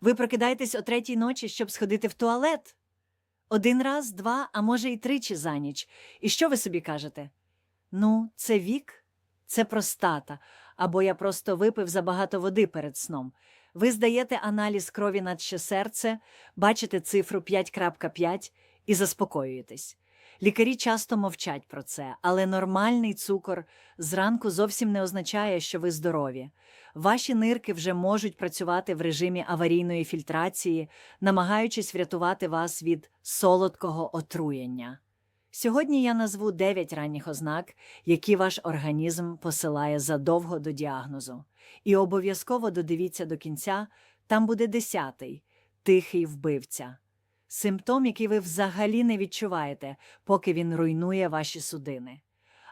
Ви прокидаєтесь о третій ночі, щоб сходити в туалет. Один раз, два, а може й тричі за ніч. І що ви собі кажете? Ну, це вік, це простата, або я просто випив забагато води перед сном. Ви здаєте аналіз крові наче серце, бачите цифру 5.5 і заспокоюєтесь. Лікарі часто мовчать про це, але нормальний цукор зранку зовсім не означає, що ви здорові. Ваші нирки вже можуть працювати в режимі аварійної фільтрації, намагаючись врятувати вас від солодкого отруєння. Сьогодні я назву 9 ранніх ознак, які ваш організм посилає задовго до діагнозу. І обов'язково додивіться до кінця, там буде десятий тихий вбивця. Симптом, який ви взагалі не відчуваєте, поки він руйнує ваші судини.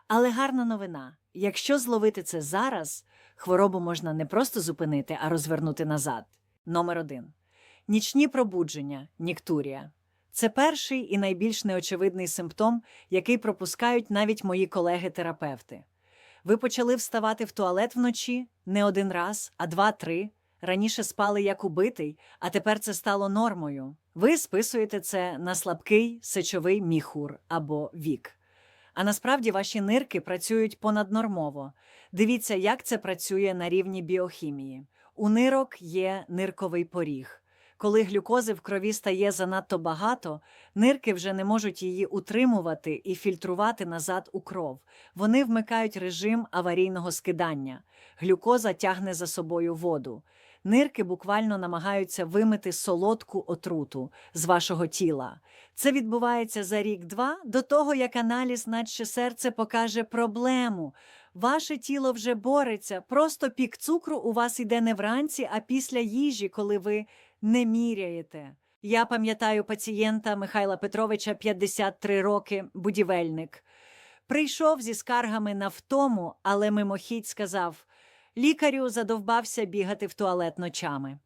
Але гарна новина: якщо зловити це зараз, хворобу можна не просто зупинити, а розвернути назад. Номер один. Нічні пробудження, ніктурія. Це перший і найбільш неочевидний симптом, який пропускають навіть мої колеги-терапевти. Ви почали вставати в туалет вночі не один раз, а два-три. Раніше спали як убитий, а тепер це стало нормою. Ви списуєте це на слабкий сечовий міхур або вік. А насправді ваші нирки працюють понаднормово. Дивіться, як це працює на рівні біохімії. У нирок є нирковий поріг. Коли глюкози в крові стає занадто багато, нирки вже не можуть її утримувати і фільтрувати назад у кров. Вони вмикають режим аварійного скидання. Глюкоза тягне за собою воду. Нирки буквально намагаються вимити солодку отруту з вашого тіла. Це відбувається за рік-два до того, як аналіз, наче серце, покаже проблему. Ваше тіло вже бореться, просто пік цукру у вас іде не вранці, а після їжі, коли ви не міряєте. Я пам'ятаю пацієнта Михайла Петровича, 53 роки, будівельник. Прийшов зі скаргами на втому, але мимохідь сказав: лікарю задовбався бігати в туалет ночами.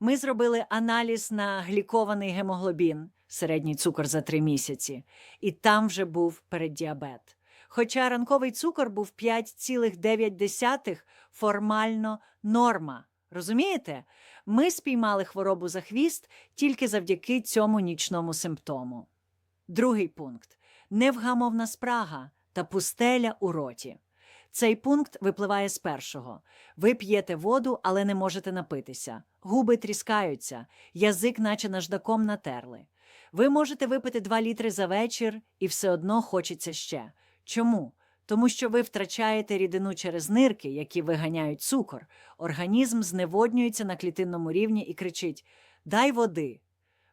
Ми зробили аналіз на глікований гемоглобін, середній цукор за три місяці, і там вже був переддіабет. Хоча ранковий цукор був 5,9 формально норма. Розумієте? Ми спіймали хворобу за хвіст тільки завдяки цьому нічному симптому. Другий пункт невгамовна спрага та пустеля у роті. Цей пункт випливає з першого. Ви п'єте воду, але не можете напитися. Губи тріскаються, язик, наче наждаком натерли. Ви можете випити 2 літри за вечір, і все одно хочеться ще. Чому? Тому що ви втрачаєте рідину через нирки, які виганяють цукор. Організм зневоднюється на клітинному рівні і кричить: Дай води.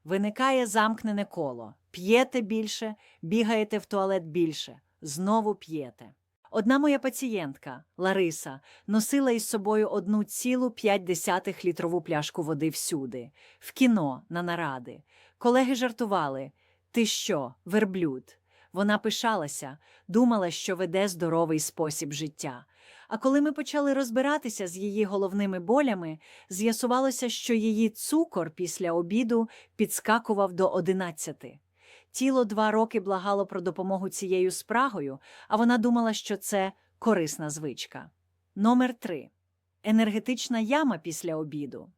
Виникає замкнене коло. П'єте більше, бігаєте в туалет більше, знову п'єте. Одна моя пацієнтка, Лариса, носила із собою одну цілу п'ять десятих літрову пляшку води всюди, в кіно, на наради. Колеги жартували: Ти що, верблюд? Вона пишалася, думала, що веде здоровий спосіб життя. А коли ми почали розбиратися з її головними болями, з'ясувалося, що її цукор після обіду підскакував до 11. Тіло два роки благало про допомогу цією спрагою, а вона думала, що це корисна звичка. Номер 3. енергетична яма після обіду.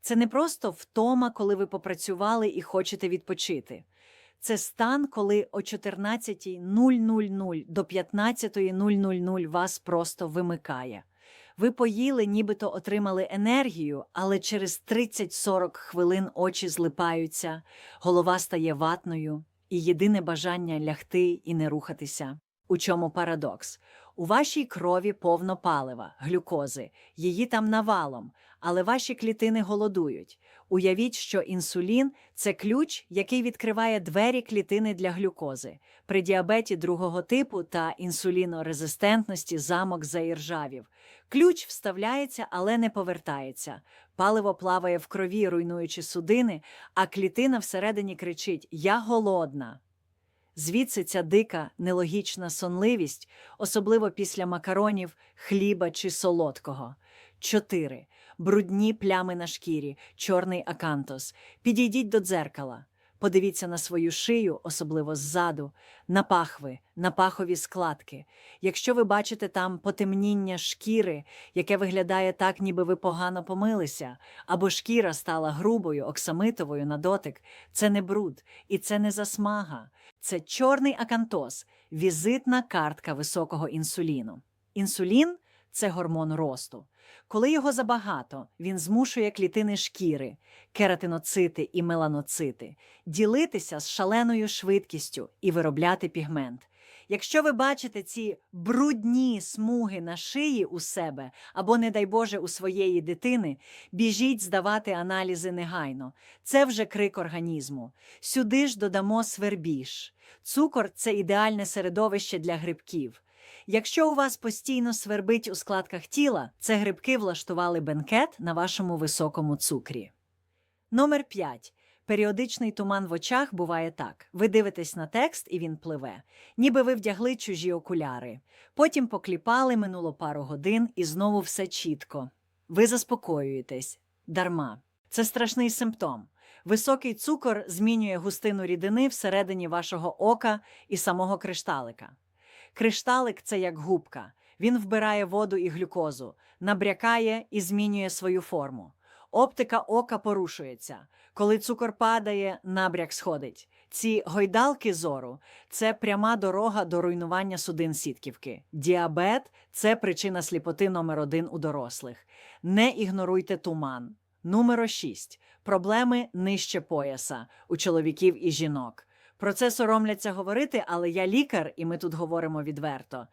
Це не просто втома, коли ви попрацювали і хочете відпочити. Це стан, коли о 14.000 до 15.000 вас просто вимикає. Ви поїли, нібито отримали енергію, але через 30-40 хвилин очі злипаються, голова стає ватною, і єдине бажання лягти і не рухатися. У чому парадокс? У вашій крові повно палива, глюкози, її там навалом, але ваші клітини голодують. Уявіть, що інсулін це ключ, який відкриває двері клітини для глюкози. При діабеті другого типу та інсулінорезистентності замок заіржавів. Ключ вставляється, але не повертається. Паливо плаває в крові, руйнуючи судини, а клітина всередині кричить Я голодна. Звідси ця дика, нелогічна сонливість, особливо після макаронів, хліба чи солодкого. 4. Брудні плями на шкірі, чорний акантос. Підійдіть до дзеркала. Подивіться на свою шию, особливо ззаду, на пахви, на пахові складки. Якщо ви бачите там потемніння шкіри, яке виглядає так, ніби ви погано помилися, або шкіра стала грубою, оксамитовою на дотик, це не бруд і це не засмага. Це чорний акантоз, візитна картка високого інсуліну. Інсулін це гормон росту. Коли його забагато, він змушує клітини шкіри, кератиноцити і меланоцити ділитися з шаленою швидкістю і виробляти пігмент. Якщо ви бачите ці брудні смуги на шиї у себе або, не дай Боже, у своєї дитини, біжіть здавати аналізи негайно. Це вже крик організму. Сюди ж додамо свербіж. Цукор це ідеальне середовище для грибків. Якщо у вас постійно свербить у складках тіла, це грибки влаштували бенкет на вашому високому цукрі. Номер 5. Періодичний туман в очах буває так. Ви дивитесь на текст, і він пливе, ніби ви вдягли чужі окуляри. Потім покліпали, минуло пару годин, і знову все чітко. Ви заспокоюєтесь. Дарма. Це страшний симптом. Високий цукор змінює густину рідини всередині вашого ока і самого кришталика. Кришталик це як губка. Він вбирає воду і глюкозу, набрякає і змінює свою форму. Оптика ока порушується. Коли цукор падає, набряк сходить. Ці гойдалки зору це пряма дорога до руйнування судин сітківки. Діабет це причина сліпоти номер один у дорослих. Не ігноруйте туман. Номер 6. Проблеми нижче пояса у чоловіків і жінок. Про це соромляться говорити, але я лікар, і ми тут говоримо відверто.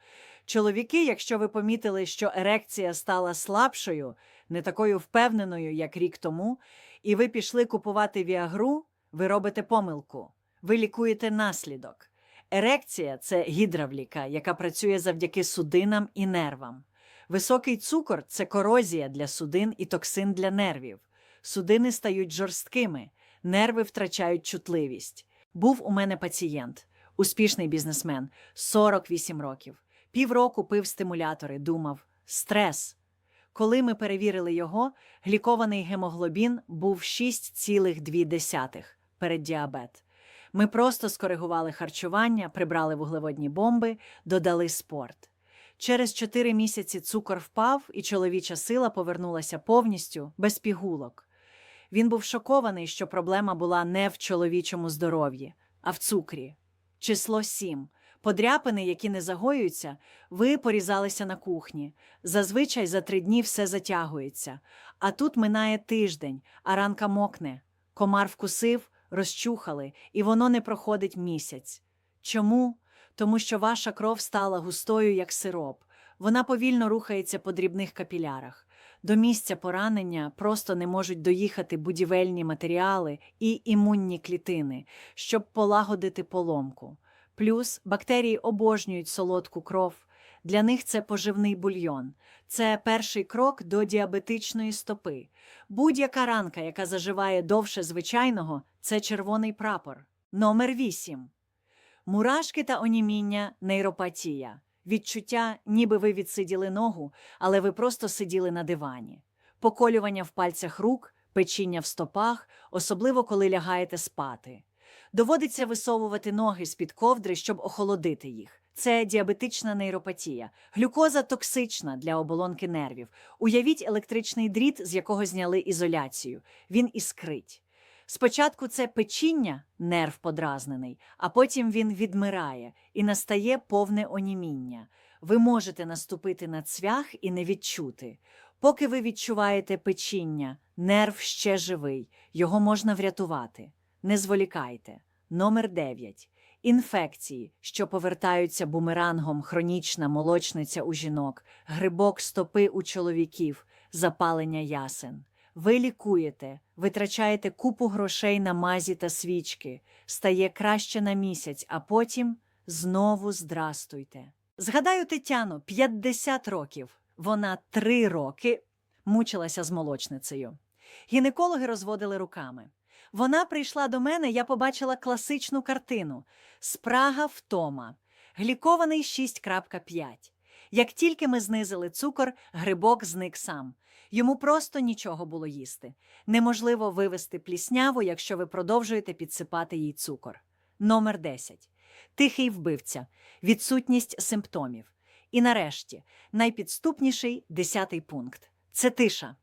Чоловіки, якщо ви помітили, що ерекція стала слабшою, не такою впевненою, як рік тому, і ви пішли купувати віагру, ви робите помилку. Ви лікуєте наслідок. Ерекція це гідравліка, яка працює завдяки судинам і нервам. Високий цукор це корозія для судин і токсин для нервів. Судини стають жорсткими, нерви втрачають чутливість. Був у мене пацієнт, успішний бізнесмен, 48 років. Півроку пив стимулятори, думав стрес. Коли ми перевірили його, глікований гемоглобін був 6,2 переддіабет. Ми просто скоригували харчування, прибрали вуглеводні бомби, додали спорт. Через 4 місяці цукор впав, і чоловіча сила повернулася повністю без пігулок. Він був шокований, що проблема була не в чоловічому здоров'ї, а в цукрі. Число 7. Подряпини, які не загоюються, ви порізалися на кухні. Зазвичай за три дні все затягується. А тут минає тиждень, а ранка мокне. Комар вкусив, розчухали, і воно не проходить місяць. Чому? Тому що ваша кров стала густою, як сироп. Вона повільно рухається по дрібних капілярах. До місця поранення просто не можуть доїхати будівельні матеріали і імунні клітини, щоб полагодити поломку. Плюс бактерії обожнюють солодку кров. Для них це поживний бульйон. Це перший крок до діабетичної стопи. Будь-яка ранка, яка заживає довше звичайного, це червоний прапор. Номер 8. Мурашки та оніміння нейропатія. Відчуття, ніби ви відсиділи ногу, але ви просто сиділи на дивані. Поколювання в пальцях рук, печіння в стопах, особливо коли лягаєте спати. Доводиться висовувати ноги з-під ковдри, щоб охолодити їх. Це діабетична нейропатія. Глюкоза токсична для оболонки нервів. Уявіть електричний дріт, з якого зняли ізоляцію. Він іскрить. Спочатку це печіння, нерв подразнений, а потім він відмирає і настає повне оніміння. Ви можете наступити на цвях і не відчути. Поки ви відчуваєте печіння, нерв ще живий, його можна врятувати. Не зволікайте. Номер 9. Інфекції, що повертаються бумерангом, хронічна молочниця у жінок, грибок стопи у чоловіків, запалення ясен. Ви лікуєте, витрачаєте купу грошей на мазі та свічки, стає краще на місяць, а потім знову здрастуйте. Згадаю Тетяну, 50 років. Вона три роки мучилася з молочницею. Гінекологи розводили руками. Вона прийшла до мене, я побачила класичну картину: спрага втома, глікований 6.5. Як тільки ми знизили цукор, грибок зник сам. Йому просто нічого було їсти. Неможливо вивести плісняву, якщо ви продовжуєте підсипати їй цукор. Номер 10. Тихий вбивця. Відсутність симптомів. І нарешті, найпідступніший десятий пункт це тиша.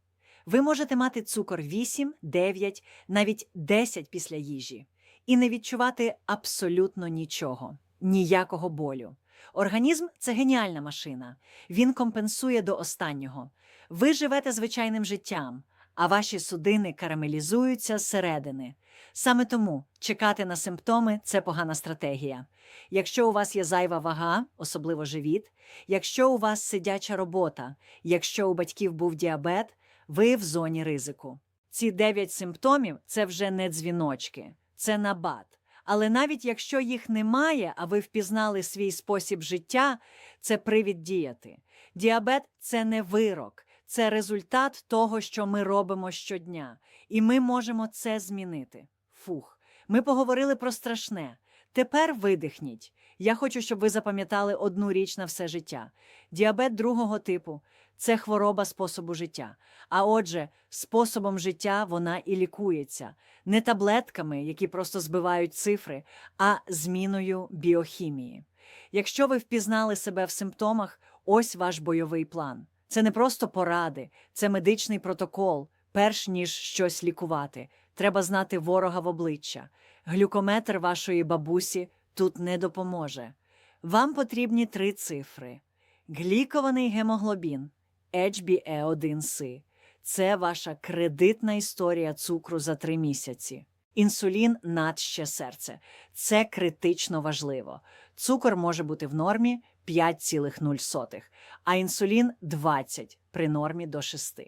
Ви можете мати цукор 8, 9, навіть 10 після їжі і не відчувати абсолютно нічого, ніякого болю. Організм це геніальна машина. Він компенсує до останнього. Ви живете звичайним життям, а ваші судини карамелізуються зсередини. Саме тому чекати на симптоми це погана стратегія. Якщо у вас є зайва вага, особливо живіт, якщо у вас сидяча робота, якщо у батьків був діабет, ви в зоні ризику. Ці дев'ять симптомів це вже не дзвіночки, це набат. Але навіть якщо їх немає, а ви впізнали свій спосіб життя, це привід діяти. Діабет це не вирок, це результат того, що ми робимо щодня, і ми можемо це змінити. Фух, ми поговорили про страшне. Тепер видихніть. Я хочу, щоб ви запам'ятали одну річ на все життя. Діабет другого типу це хвороба способу життя. А отже, способом життя вона і лікується не таблетками, які просто збивають цифри, а зміною біохімії. Якщо ви впізнали себе в симптомах, ось ваш бойовий план. Це не просто поради, це медичний протокол. Перш ніж щось лікувати, треба знати ворога в обличчя. Глюкометр вашої бабусі тут не допоможе. Вам потрібні три цифри: глікований гемоглобін HbA1c. Це ваша кредитна історія цукру за три місяці. Інсулін надще серце. Це критично важливо. Цукор може бути в нормі 5,0, а інсулін 20 при нормі до 6.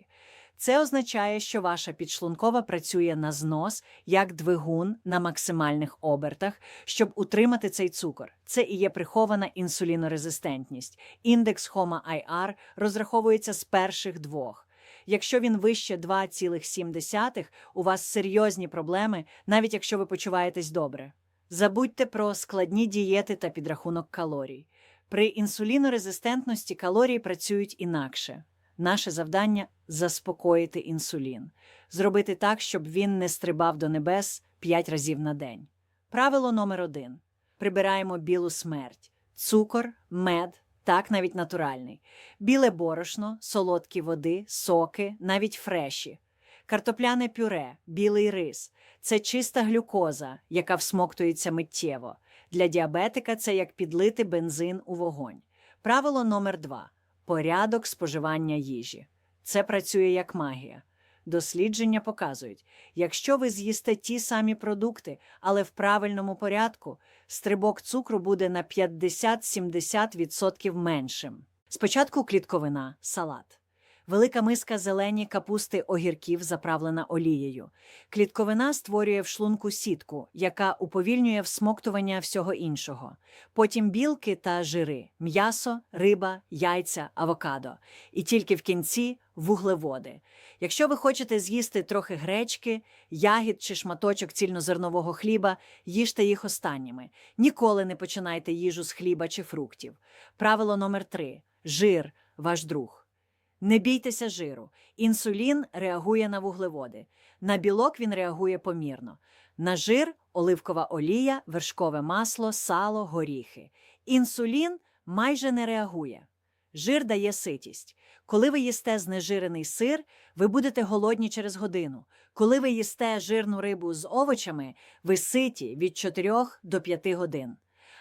Це означає, що ваша підшлункова працює на знос як двигун на максимальних обертах, щоб утримати цей цукор. Це і є прихована інсулінорезистентність. Індекс HOMA-IR розраховується з перших двох. Якщо він вище 2,7, у вас серйозні проблеми, навіть якщо ви почуваєтесь добре. Забудьте про складні дієти та підрахунок калорій. При інсулінорезистентності калорії працюють інакше. Наше завдання заспокоїти інсулін, зробити так, щоб він не стрибав до небес 5 разів на день. Правило номер один: прибираємо білу смерть, цукор, мед, так навіть натуральний, біле борошно, солодкі води, соки, навіть фреші, картопляне пюре, білий рис це чиста глюкоза, яка всмоктується миттєво. Для діабетика це як підлити бензин у вогонь. Правило номер два порядок споживання їжі. Це працює як магія. Дослідження показують, якщо ви з'їсте ті самі продукти, але в правильному порядку, стрибок цукру буде на 50-70% меншим. Спочатку клітковина, салат. Велика миска зелені капусти огірків заправлена олією. Клітковина створює в шлунку сітку, яка уповільнює всмоктування всього іншого. Потім білки та жири, м'ясо, риба, яйця, авокадо. І тільки в кінці вуглеводи. Якщо ви хочете з'їсти трохи гречки, ягід чи шматочок цільнозернового хліба, їжте їх останніми. Ніколи не починайте їжу з хліба чи фруктів. Правило номер три жир ваш друг. Не бійтеся жиру. Інсулін реагує на вуглеводи. На білок він реагує помірно. На жир оливкова олія, вершкове масло, сало, горіхи. Інсулін майже не реагує. Жир дає ситість. Коли ви їсте знежирений сир, ви будете голодні через годину. Коли ви їсте жирну рибу з овочами, ви ситі від 4 до 5 годин.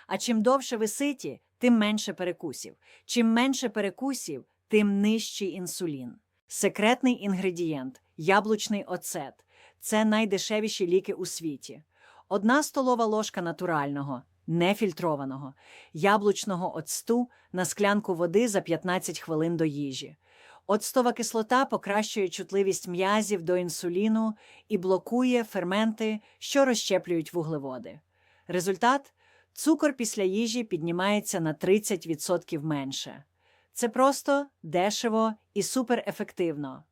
А чим довше ви ситі, тим менше перекусів. Чим менше перекусів, тим нижчий інсулін. Секретний інгредієнт яблучний оцет це найдешевіші ліки у світі. Одна столова ложка натурального, нефільтрованого, яблучного оцту на склянку води за 15 хвилин до їжі. Оцтова кислота покращує чутливість м'язів до інсуліну і блокує ферменти, що розщеплюють вуглеводи. Результат цукор після їжі піднімається на 30% менше. Це просто дешево і суперефективно.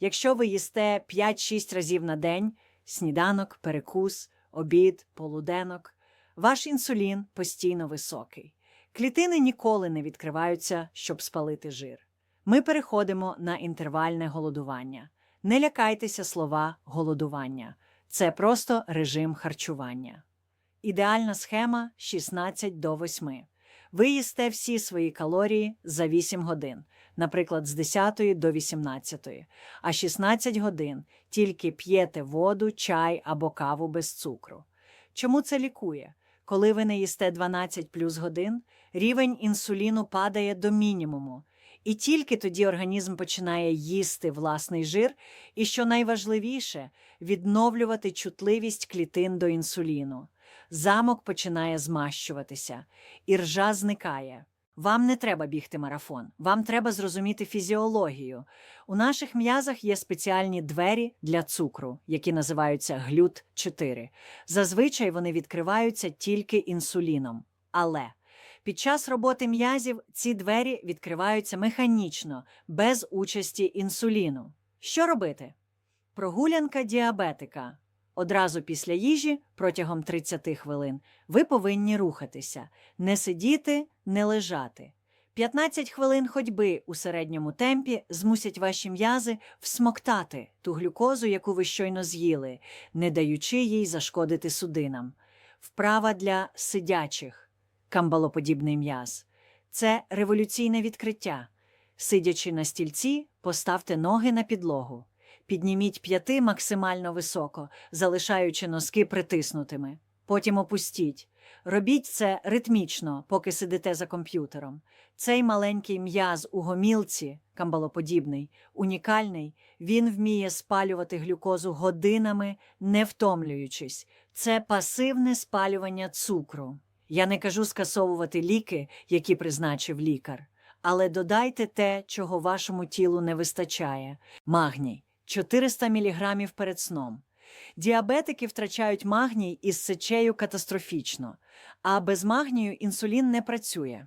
Якщо ви їсте 5-6 разів на день сніданок, перекус, обід, полуденок, ваш інсулін постійно високий. Клітини ніколи не відкриваються, щоб спалити жир. Ми переходимо на інтервальне голодування. Не лякайтеся слова голодування. Це просто режим харчування. Ідеальна схема 16 до 8. Ви їсте всі свої калорії за 8 годин, наприклад, з 10 до 18, а 16 годин тільки п'єте воду, чай або каву без цукру. Чому це лікує? Коли ви не їсте 12 плюс годин, рівень інсуліну падає до мінімуму. І тільки тоді організм починає їсти власний жир, і, що найважливіше, відновлювати чутливість клітин до інсуліну. Замок починає змащуватися, і ржа зникає. Вам не треба бігти марафон, вам треба зрозуміти фізіологію. У наших м'язах є спеціальні двері для цукру, які називаються глют 4. Зазвичай вони відкриваються тільки інсуліном. Але під час роботи м'язів ці двері відкриваються механічно, без участі інсуліну. Що робити? Прогулянка діабетика. Одразу після їжі, протягом 30 хвилин, ви повинні рухатися, не сидіти, не лежати. 15 хвилин ходьби у середньому темпі змусять ваші м'язи всмоктати ту глюкозу, яку ви щойно з'їли, не даючи їй зашкодити судинам. Вправа для сидячих камбалоподібний м'яз. Це революційне відкриття. Сидячи на стільці, поставте ноги на підлогу. Підніміть п'яти максимально високо, залишаючи носки притиснутими. Потім опустіть. Робіть це ритмічно, поки сидите за комп'ютером. Цей маленький м'яз у гомілці, камбалоподібний, унікальний, він вміє спалювати глюкозу годинами, не втомлюючись. Це пасивне спалювання цукру. Я не кажу скасовувати ліки, які призначив лікар, але додайте те, чого вашому тілу не вистачає. Магній 400 мг перед сном. Діабетики втрачають магній із сечею катастрофічно, а без магнію інсулін не працює.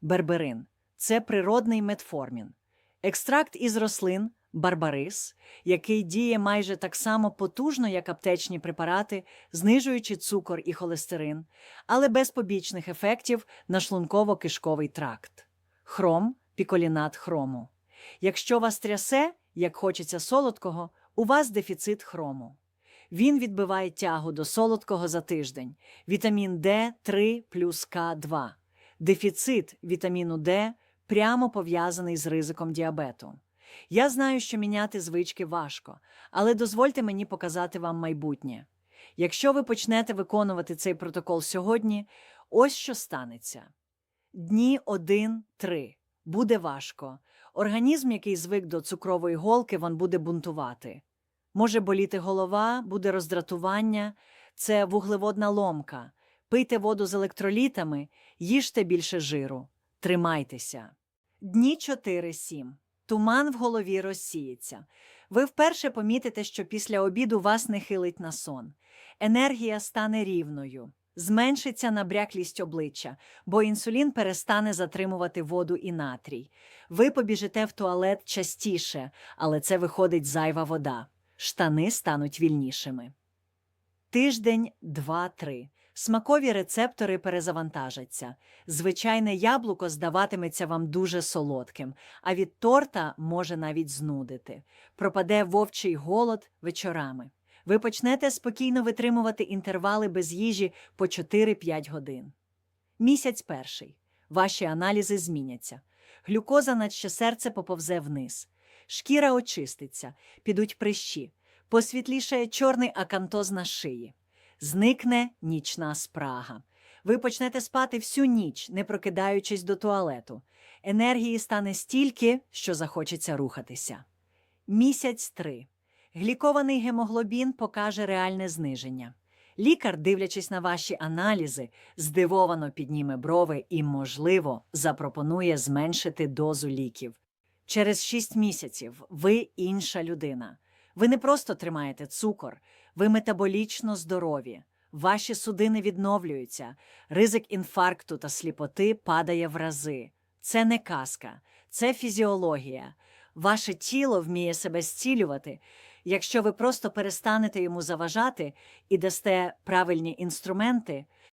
Берберин це природний метформін. Екстракт із рослин барбарис, який діє майже так само потужно, як аптечні препарати, знижуючи цукор і холестерин, але без побічних ефектів на шлунково-кишковий тракт. Хром піколінат хрому. Якщо вас трясе, як хочеться солодкого, у вас дефіцит хрому. Він відбиває тягу до солодкого за тиждень. Вітамін Д3 плюс К2. Дефіцит вітаміну Д прямо пов'язаний з ризиком діабету. Я знаю, що міняти звички важко, але дозвольте мені показати вам майбутнє. Якщо ви почнете виконувати цей протокол сьогодні, ось що станеться. Дні 1-3. Буде важко. Організм, який звик до цукрової голки, він буде бунтувати. Може боліти голова, буде роздратування, це вуглеводна ломка. Пийте воду з електролітами, їжте більше жиру. Тримайтеся. Дні 4-7. Туман в голові розсіється. Ви вперше помітите, що після обіду вас не хилить на сон. Енергія стане рівною, зменшиться набряклість обличчя, бо інсулін перестане затримувати воду і натрій. Ви побіжите в туалет частіше, але це виходить зайва вода. Штани стануть вільнішими. Тиждень 2-3. Смакові рецептори перезавантажаться. Звичайне яблуко здаватиметься вам дуже солодким, а від торта може навіть знудити. Пропаде вовчий голод вечорами. Ви почнете спокійно витримувати інтервали без їжі по 4-5 годин. Місяць перший. Ваші аналізи зміняться. Глюкоза наче серце поповзе вниз. Шкіра очиститься, підуть прищі, посвітлішає чорний акантоз на шиї. Зникне нічна спрага. Ви почнете спати всю ніч, не прокидаючись до туалету. Енергії стане стільки, що захочеться рухатися. Місяць три. Глікований гемоглобін покаже реальне зниження. Лікар, дивлячись на ваші аналізи, здивовано підніме брови і, можливо, запропонує зменшити дозу ліків. Через шість місяців ви інша людина. Ви не просто тримаєте цукор, ви метаболічно здорові. Ваші судини відновлюються, ризик інфаркту та сліпоти падає в рази. Це не казка, це фізіологія. Ваше тіло вміє себе зцілювати, якщо ви просто перестанете йому заважати і дасте правильні інструменти,